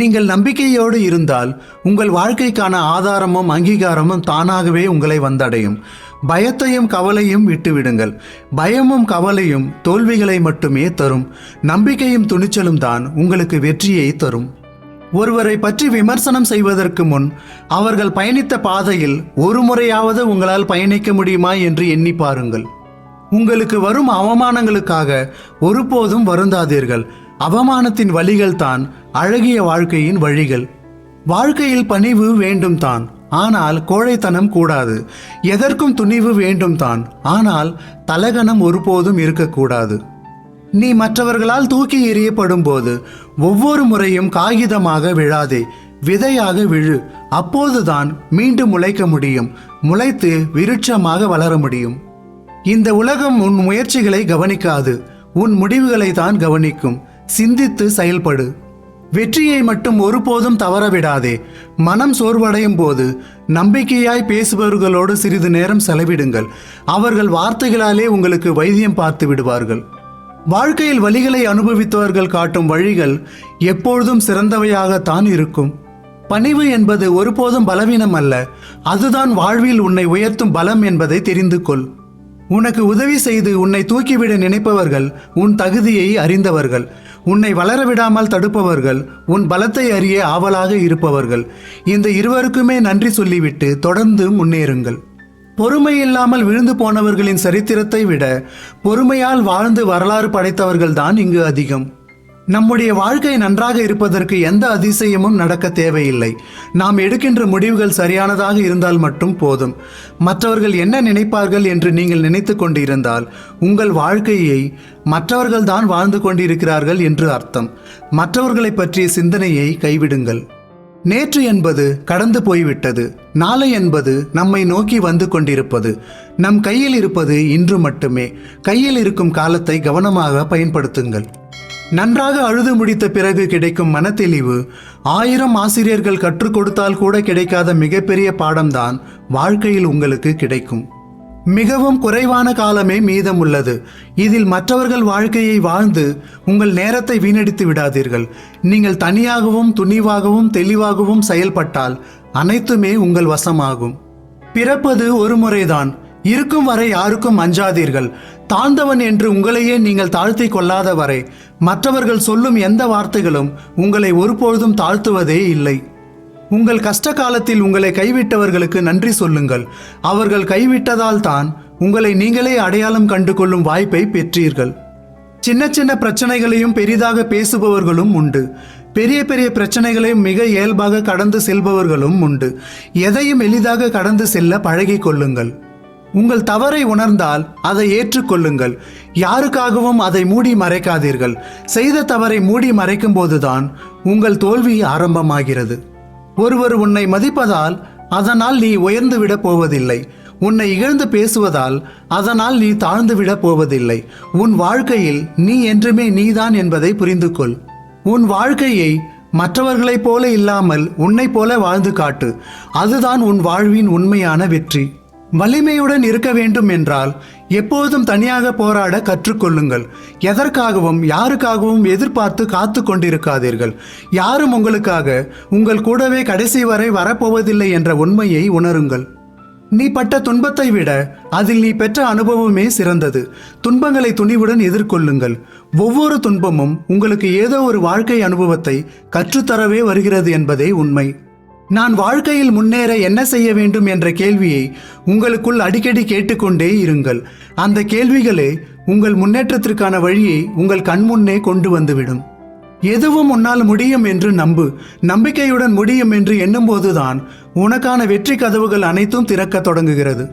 நீங்கள் நம்பிக்கையோடு இருந்தால் உங்கள் வாழ்க்கைக்கான ஆதாரமும் அங்கீகாரமும் தானாகவே உங்களை வந்தடையும். பயத்தையும் கவலையும் விட்டுவிடுங்கள். பயமும் கவலையும் தோல்விகளை மட்டுமே தரும். நம்பிக்கையும் துணிச்சலும் தான் உங்களுக்கு வெற்றியை தரும். ஒருவரை பற்றி விமர்சனம் செய்வதற்கு முன் அவர்கள் பயணித்த பாதையில் ஒரு முறையாவது உங்களால் பயணிக்க முடியுமா என்று எண்ணி பாருங்கள். உங்களுக்கு வரும் அவமானங்களுக்காக ஒருபோதும் வருந்தாதீர்கள். அவமானத்தின் வழிகள் தான் அழகிய வாழ்க்கையின் வழிகள். வாழ்க்கையில் பணிவு வேண்டும் தான் ஆனால் கோழைத்தனம் கூடாது. எதற்கும் துணிவு வேண்டும் தான் ஆனால் தலகணம் ஒருபோதும் இருக்கக்கூடாது. நீ மற்றவர்களால் தூக்கி எறியப்படும் போது ஒவ்வொரு முறையும் காகிதமாக விழாதே விதையாக விழு. அப்போதுதான் மீண்டும் முளைக்க முடியும் முளைத்து விருட்சமாக வளர முடியும். இந்த உலகம் உன் முயற்சிகளை கவனிக்காது உன் முடிவுகளை தான் கவனிக்கும். சிந்தித்து செயல்படு. வெற்றியை மட்டும் ஒருபோதும் தவறவிடாதே. மனம் சோர்வடையும் போது நம்பிக்கையாய் பேசுபவர்களோடு சிறிது நேரம் செலவிடுங்கள். அவர்கள் வார்த்தைகளாலே உங்களுக்கு வைத்தியம் பார்த்து விடுவார்கள். வாழ்க்கையில் வழிகளை அனுபவித்தவர்கள் காட்டும் வழிகள் எப்பொழுதும் சிறந்தவையாகத்தான் இருக்கும். பணிவு என்பது ஒருபோதும் பலவீனம் அல்ல. அதுதான் வாழ்வில் உன்னை உயர்த்தும் பலம் என்பதை தெரிந்து கொள். உனக்கு உதவி செய்து உன்னை தூக்கிவிட நினைப்பவர்கள் உன் தகுதியை அறிந்தவர்கள். உன்னை வளர விடாமல் தடுப்பவர்கள் உன் பலத்தை அறிய ஆவலாக இருப்பவர்கள். இந்த இருவருக்குமே நன்றி சொல்லிவிட்டு தொடர்ந்து முன்னேறுங்கள். பொறுமை இல்லாமல் விழுந்து போனவர்களின் சரித்திரத்தை விட பொறுமையால் வாழ்ந்து வரலாறு படைத்தவர்கள்தான் இங்கு அதிகம். நம்முடைய வாழ்க்கை நன்றாக இருப்பதற்கு எந்த அதிசயமும் நடக்க தேவையில்லை. நாம் எடுக்கின்ற முடிவுகள் சரியானதாக இருந்தால் மட்டும் போதும். மற்றவர்கள் என்ன நினைப்பார்கள் என்று நீங்கள் நினைத்து கொண்டிருந்தால் உங்கள் வாழ்க்கையை மற்றவர்கள் தான் வாழ்ந்து கொண்டிருக்கிறார்கள் என்று அர்த்தம். மற்றவர்களை பற்றிய சிந்தனையை கைவிடுங்கள். நேற்று என்பது கடந்து போய்விட்டது. நாளை என்பது நம்மை நோக்கி வந்து கொண்டிருப்பது. நம் கையில் இருப்பது இன்று மட்டுமே. கையில் இருக்கும் காலத்தை கவனமாக பயன்படுத்துங்கள். நன்றாக அழுது முடித்த பிறகு கிடைக்கும் மனத்தெளிவு ஆயிரம் ஆசிரியர்கள் கற்றுக் கொடுத்தால் கூட கிடைக்காத மிகப்பெரிய பாடம்தான் வாழ்க்கையில் உங்களுக்கு கிடைக்கும். மிகவும் குறைவான காலமே மீதம் உள்ளது. இதில் மற்றவர்கள் வாழ்க்கையை வாழ்ந்து உங்கள் நேரத்தை வீணடித்து விடாதீர்கள். நீங்கள் தனியாகவும் துணிவாகவும் தெளிவாகவும் செயல்பட்டால் அனைத்துமே உங்கள் வசமாகும். பிறப்பது ஒரு முறைதான். இருக்கும் வரை யாருக்கும் அஞ்சாதீர்கள். தாழ்ந்தவன் என்று உங்களையே நீங்கள் தாழ்த்தி கொள்ளாத வரை மற்றவர்கள் சொல்லும் எந்த வார்த்தைகளும் உங்களை ஒருபொழுதும் தாழ்த்துவதே இல்லை. உங்கள் கஷ்ட காலத்தில் உங்களை கைவிட்டவர்களுக்கு நன்றி சொல்லுங்கள். அவர்கள் கைவிட்டதால் தான் உங்களை நீங்களே அடையாளம் கண்டு கொள்ளும் வாய்ப்பை பெற்றீர்கள். சின்ன சின்ன பிரச்சனைகளையும் பெரிதாக பேசுபவர்களும் உண்டு. பெரிய பெரிய பிரச்சனைகளையும் மிக இயல்பாக கடந்து செல்பவர்களும் உண்டு. எதையும் எளிதாக கடந்து செல்ல பழகிக் கொள்ளுங்கள். உங்கள் தவறை உணர்ந்தால் அதை ஏற்றுக்கொள்ளுங்கள். யாருக்காகவும் அதை மூடி மறைக்காதீர்கள். செய்த தவறை மூடி மறைக்கும் போதுதான் உங்கள் தோல்வி ஆரம்பமாகிறது. ஒருவர் உன்னை மதிப்பதால் அதனால் நீ உயர்ந்து விட போவதில்லை. உன்னை இகழ்ந்து பேசுவதால் அதனால் நீ தாழ்ந்து விட போவதில்லை. உன் வாழ்க்கையில் நீ என்றுமே நீதான் என்பதை புரிந்து கொள் உன் வாழ்க்கையை மற்றவர்களைப் போல இல்லாமல் உன்னைப் போல வாழ்ந்து காட்டு. அதுதான் உன் வாழ்வின் உண்மையான வெற்றி. வலிமையுடன் இருக்க வேண்டும் என்றால் எப்போதும் தனியாக போராட கற்றுக்கொள்ளுங்கள். எதற்காகவும் யாருக்காகவும் எதிர்பார்த்து காத்து கொண்டிருக்காதீர்கள். யாரும் உங்களுக்காக உங்கள் கூடவே கடைசி வரை வரப்போவதில்லை என்ற உண்மையை உணருங்கள். நீ பட்ட துன்பத்தை விட அதில் நீ பெற்ற அனுபவமே சிறந்தது. துன்பங்களை துணிவுடன் எதிர்கொள்ளுங்கள். ஒவ்வொரு துன்பமும் உங்களுக்கு ஏதோ ஒரு வாழ்க்கை அனுபவத்தை கற்றுத்தரவே வருகிறது என்பதே உண்மை. நான் வாழ்க்கையில் முன்னேற என்ன செய்ய வேண்டும் என்ற கேள்வியை உங்களுக்குள் அடிக்கடி கேட்டுக்கொண்டே இருங்கள். அந்த கேள்விகளே உங்கள் முன்னேற்றத்திற்கான வழியை உங்கள் கண்முன்னே கொண்டு வந்துவிடும். எதுவும் உன்னால் முடியும் என்று நம்பு. நம்பிக்கையுடன் முடியும் என்று எண்ணும்போதுதான் உனக்கான வெற்றி கதவுகள் அனைத்தும் திறக்க தொடங்குகிறது.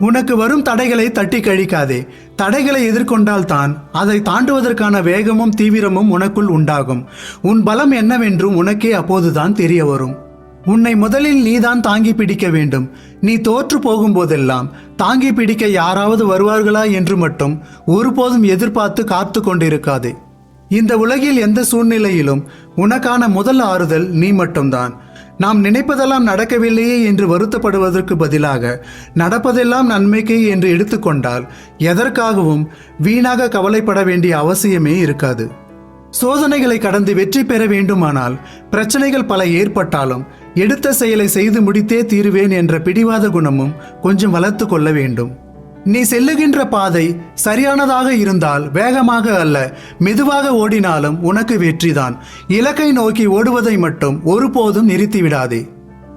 உனக்கு வரும் தடைகளை தட்டி கழிக்காதே. தடைகளை எதிர்கொண்டால் தான் அதை தாண்டுவதற்கான வேகமும் தீவிரமும் உனக்குள் உண்டாகும். உன் பலம் என்னவென்றும் உனக்கே அப்போதுதான் தெரிய வரும். உன்னை முதலில் நீதான் தாங்கி பிடிக்க வேண்டும். நீ தோற்று போகும்போதெல்லாம் தாங்கி பிடிக்க யாராவது வருவார்களா என்று மட்டும் ஒருபோதும் எதிர்பார்த்து காத்து கொண்டிருக்காதே. இந்த உலகில் எந்த சூழ்நிலையிலும் உனக்கான முதல் ஆறுதல் நீ மட்டும்தான். நாம் நினைப்பதெல்லாம் நடக்கவில்லையே என்று வருத்தப்படுவதற்கு பதிலாக நடப்பதெல்லாம் நன்மைக்கே என்று எடுத்துக்கொண்டால் எதற்காகவும் வீணாக கவலைப்பட வேண்டிய அவசியமே இருக்காது. சோதனைகளை கடந்து வெற்றி பெற வேண்டுமானால் பிரச்சனைகள் பல ஏற்பட்டாலும் எடுத்த செயலை செய்து முடித்தே தீருவேன் என்ற பிடிவாத குணமும் கொஞ்சம் வளர்த்து கொள்ள வேண்டும். நீ செல்லுகின்ற பாதை சரியானதாக இருந்தால் வேகமாக அல்ல மெதுவாக ஓடினாலும் உனக்கு வெற்றிதான். இலக்கை நோக்கி ஓடுவதை மட்டும் ஒருபோதும் நிறுத்திவிடாதே.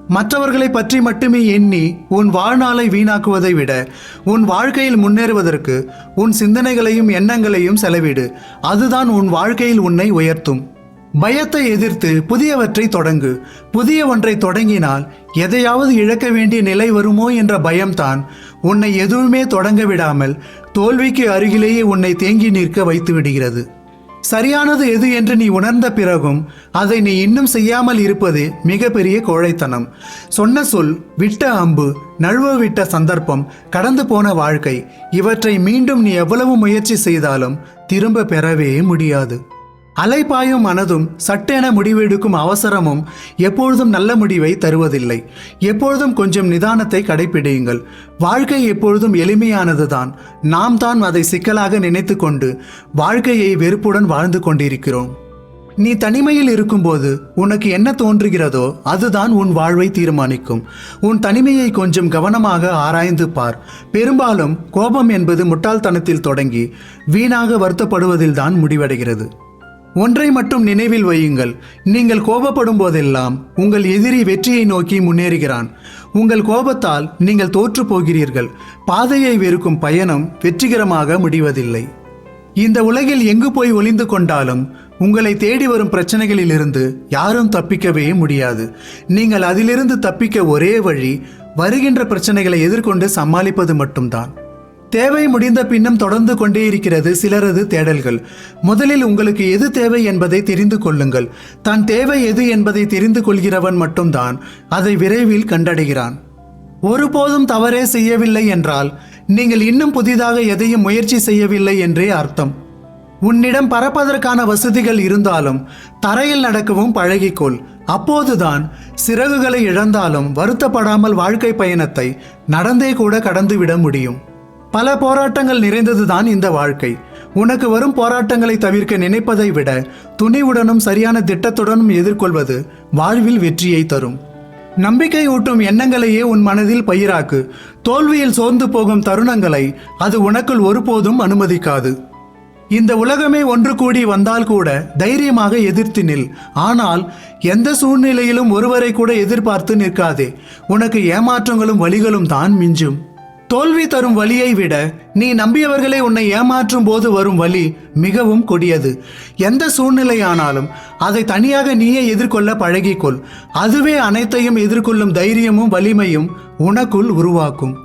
மற்றவர்களை பற்றி மட்டுமே எண்ணி உன் வாழ்நாளை வீணாக்குவதை விட உன் வாழ்க்கையில் முன்னேறுவதற்கு உன் சிந்தனைகளையும் எண்ணங்களையும் செலவிடு. அதுதான் உன் வாழ்க்கையில் உன்னை உயர்த்தும். பயத்தை எதிர்த்து புதியவற்றை தொடங்கு. புதிய ஒன்றை தொடங்கினால் எதையாவது இழக்க வேண்டிய நிலை வருமோ என்ற பயம்தான். உன்னை எதுவுமே தொடங்க விடாமல் தோல்விக்கு அருகிலேயே உன்னை தேங்கி நிற்க வைத்து விடுகிறது. சரியானது எது என்று நீ உணர்ந்த பிறகும் அதை நீ இன்னும் செய்யாமல் இருப்பது மிகப்பெரிய கோழைத்தனம். சொன்ன சொல் விட்ட அம்பு நழுவ விட்ட சந்தர்ப்பம் கடந்து போன வாழ்க்கை இவற்றை மீண்டும் நீ எவ்வளவு முயற்சி செய்தாலும் திரும்ப பெறவே முடியாது. அலைபாயும் மனதும் சட்டென முடிவெடுக்கும் அவசரமும் எப்பொழுதும் நல்ல முடிவை தருவதில்லை. எப்பொழுதும் கொஞ்சம் நிதானத்தை கடைபிடியுங்கள் வாழ்க்கை எப்பொழுதும் எளிமையானதுதான். நாம் தான் அதை சிக்கலாக நினைத்து கொண்டு வாழ்க்கையை வெறுப்புடன் வாழ்ந்து கொண்டிருக்கிறோம். நீ தனிமையில் இருக்கும்போது உனக்கு என்ன தோன்றுகிறதோ அதுதான் உன் வாழ்வை தீர்மானிக்கும். உன் தனிமையை கொஞ்சம் கவனமாக ஆராய்ந்து பார். பெரும்பாலும் கோபம் என்பது முட்டாள்தனத்தில் தொடங்கி வீணாக வருத்தப்படுவதில்தான் முடிவடைகிறது. ஒன்றை மட்டும் நினைவில் வையுங்கள். நீங்கள் கோபப்படும் போதெல்லாம் உங்கள் எதிரி வெற்றியை நோக்கி முன்னேறுகிறான். உங்கள் கோபத்தால் நீங்கள் தோற்று போகிறீர்கள். பாதையை வெறுக்கும் பயணம் வெற்றிகரமாக முடிவதில்லை. இந்த உலகில் எங்கு போய் ஒளிந்து கொண்டாலும் உங்களை தேடி வரும் பிரச்சனைகளிலிருந்து யாரும் தப்பிக்கவே முடியாது. நீங்கள் அதிலிருந்து தப்பிக்க ஒரே வழி வருகின்ற பிரச்சனைகளை எதிர்கொண்டு சமாளிப்பது மட்டும்தான். தேவை முடிந்த பின்னும் தொடர்ந்து கொண்டே இருக்கிறது சிலரது தேடல்கள். முதலில் உங்களுக்கு எது தேவை என்பதை தெரிந்து கொள்ளுங்கள். தான் தேவை எது என்பதை தெரிந்து கொள்கிறவன் மட்டும்தான் அதை விரைவில் கண்டடைகிறான். ஒருபோதும் தவறே செய்யவில்லை என்றால் நீங்கள் இன்னும் புதிதாக எதையும் முயற்சி செய்யவில்லை என்றே அர்த்தம். உன்னிடம் பறப்பதற்கான வசதிகள் இருந்தாலும் தரையில் நடக்கவும் பழகிக்கொள். அப்போதுதான் சிறகுகளை இழந்தாலும் வருத்தப்படாமல் வாழ்க்கை பயணத்தை நடந்தே கூட கடந்துவிட முடியும். பல போராட்டங்கள் நிறைந்ததுதான் இந்த வாழ்க்கை. உனக்கு வரும் போராட்டங்களை தவிர்க்க நினைப்பதை விட துணிவுடனும் சரியான திட்டத்துடனும் எதிர்கொள்வது வாழ்வில் வெற்றியை தரும். நம்பிக்கை ஊட்டும் எண்ணங்களையே உன் மனதில் பயிராக்கு. தோல்வியில் சோர்ந்து போகும் தருணங்களை அது உனக்குள் ஒருபோதும் அனுமதிக்காது. இந்த உலகமே ஒன்று கூடி வந்தால் கூட தைரியமாக எதிர்த்து நில். ஆனால் எந்த சூழ்நிலையிலும் ஒருவரை கூட எதிர்பார்த்து நிற்காதே. உனக்கு ஏமாற்றங்களும் வழிகளும் தான் மிஞ்சும். தோல்வி தரும் வழியை விட நீ நம்பியவர்களை உன்னை ஏமாற்றும் போது வரும் வழி மிகவும் கொடியது. எந்த சூழ்நிலையானாலும் அதை தனியாக நீயே எதிர்கொள்ள பழகிக்கொள். அதுவே அனைத்தையும் எதிர்கொள்ளும் தைரியமும் வலிமையும் உனக்குள் உருவாக்கும்.